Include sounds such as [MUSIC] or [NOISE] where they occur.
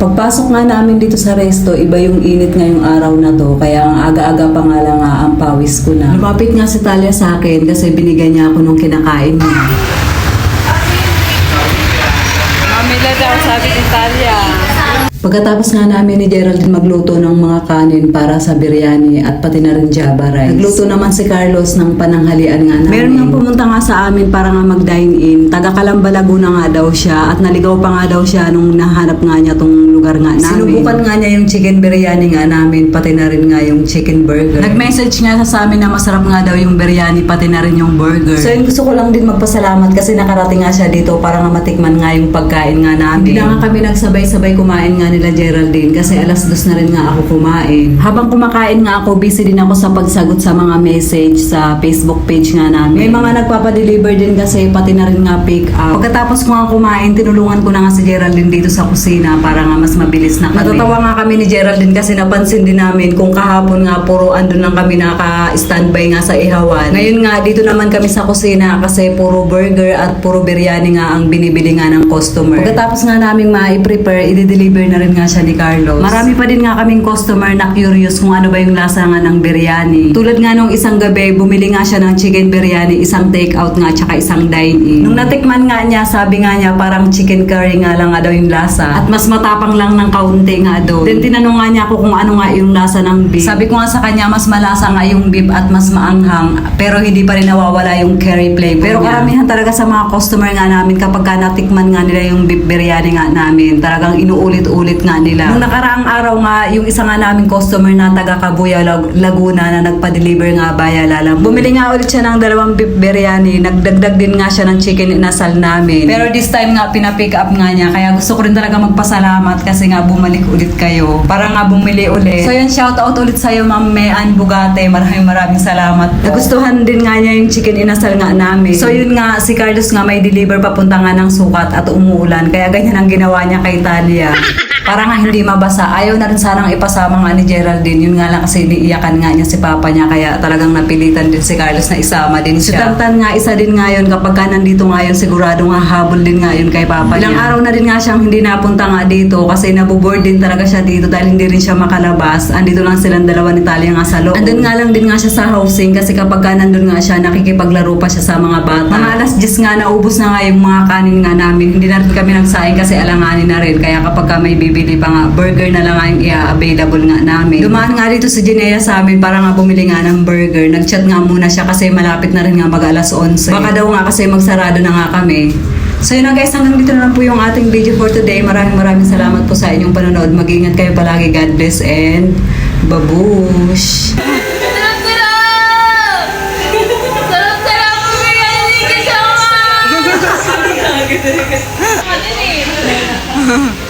Pagpasok nga namin dito sa resto, iba yung init ngayong araw na to. Kaya ang aga-aga pa nga lang nga ang pawis ko na. Lumapit nga si Talia sa akin kasi binigyan niya ako nung kinakain niya. Mamila daw, sabi ni Talia. Pagkatapos nga namin ni Geraldine magluto ng mga kanin para sa biryani at pati na rin java rice. Nagluto naman si Carlos ng pananghalian nga namin. Meron nga pumunta nga sa amin para nga mag-dine in. Taga Calamba, Laguna nga daw siya at naligaw pa nga daw siya nung nahanap nga niya tong lugar nga namin. Sinubukan nga niya yung chicken biryani nga namin pati na rin nga yung chicken burger. Nag-message nga sa amin na masarap nga daw yung biryani pati na rin yung burger. So yun gusto ko lang din magpasalamat kasi nakarating nga siya dito para nga matikman nga yung pagkain nga namin. Hindi na nga kami nagsabay-sabay kumain nga nila Geraldine kasi alas dos na rin nga ako kumain. Habang kumakain nga ako, busy din ako sa pagsagot sa mga message sa Facebook page nga namin. May mga nagpapadeliver din kasi pati na rin nga pick up. Pagkatapos ko nga kumain, tinulungan ko na nga si Geraldine dito sa kusina para nga mas mabilis na kami. Natatawa nga kami ni Geraldine kasi napansin din namin kung kahapon nga puro andun lang kami naka-standby nga sa ihawan. Ngayon nga, dito naman kami sa kusina kasi puro burger at puro biryani nga ang binibili nga ng customer. Pagkatapos nga namin ma-prepare, i-deliver na rin nga siya ni Carlos. Marami pa din nga kaming customer na curious kung ano ba yung lasa nga ng biryani. Tulad nga nung isang gabi, bumili nga siya ng chicken biryani, isang take out nga, tsaka isang dine-in. Nung natikman nga niya, sabi nga niya parang chicken curry nga lang nga daw yung lasa. At mas matapang lang ng kaunti nga doon. Then tinanong nga niya ako kung ano nga yung lasa ng beef. Sabi ko nga sa kanya, mas malasa nga yung beef at mas maanghang. Pero hindi pa rin nawawala yung curry flavor Pero karamihan talaga sa mga customer nga namin kapag ka natikman nga nila yung beef biryani nga namin, talagang inuulit-ulit nga nila. Nung nakaraang araw nga, yung isa nga naming customer na taga Kabuya, Lag- Laguna na nagpa-deliver nga baya lalang. Bumili nga ulit siya ng dalawang beef biryani. Nagdagdag din nga siya ng chicken inasal namin. Pero this time nga, pinapick up nga niya. Kaya gusto ko rin talaga magpasalamat kasi nga bumalik ulit kayo. Para nga bumili ulit. So yun, shout out ulit sa'yo, Ma'am Mean Bugate. Maraming maraming salamat po. Nagustuhan din nga niya yung chicken inasal nga namin. So yun nga, si Carlos nga may deliver papunta nga ng sukat at umuulan. Kaya ganyan ang ginawa niya kay Talia. [LAUGHS] Para nga hindi mabasa. Ayaw na rin sanang ipasama nga ni Geraldine. Yun nga lang kasi iniiyakan nga niya si Papa niya. Kaya talagang napilitan din si Carlos na isama din siya. Si Tantan nga, isa din nga yun. Kapag ka nandito nga yun, sigurado nga habol din nga yun kay Papa Ilang araw na din nga siyang hindi napunta nga dito kasi nabuboard din talaga siya dito dahil hindi rin siya makalabas. Andito lang silang dalawa ni Talia nga sa loob. Andun nga lang din nga siya sa housing kasi kapag ka nandun nga siya, nakikipaglaro pa siya sa mga bata. Mga alas 10 nga, naubos na nga yung mga kanin nga namin. Hindi na rin kami nagsaing kasi alanganin na rin. Kaya kapag ka may bibili pa nga, burger na lang yung i-available nga namin. Dumaan nga dito si Jinea sa amin para nga bumili nga ng burger. Nagchat nga muna siya kasi malapit na rin nga mag alas 11. Baka daw nga kasi magsarado na nga kami. So yun na guys, hanggang dito na lang po yung ating video for today. Maraming maraming salamat po sa inyong panonood. Mag-ingat kayo palagi. God bless and babush! Sarap-sarap! [LAUGHS] Sarap-sarap [LAUGHS] [LAUGHS]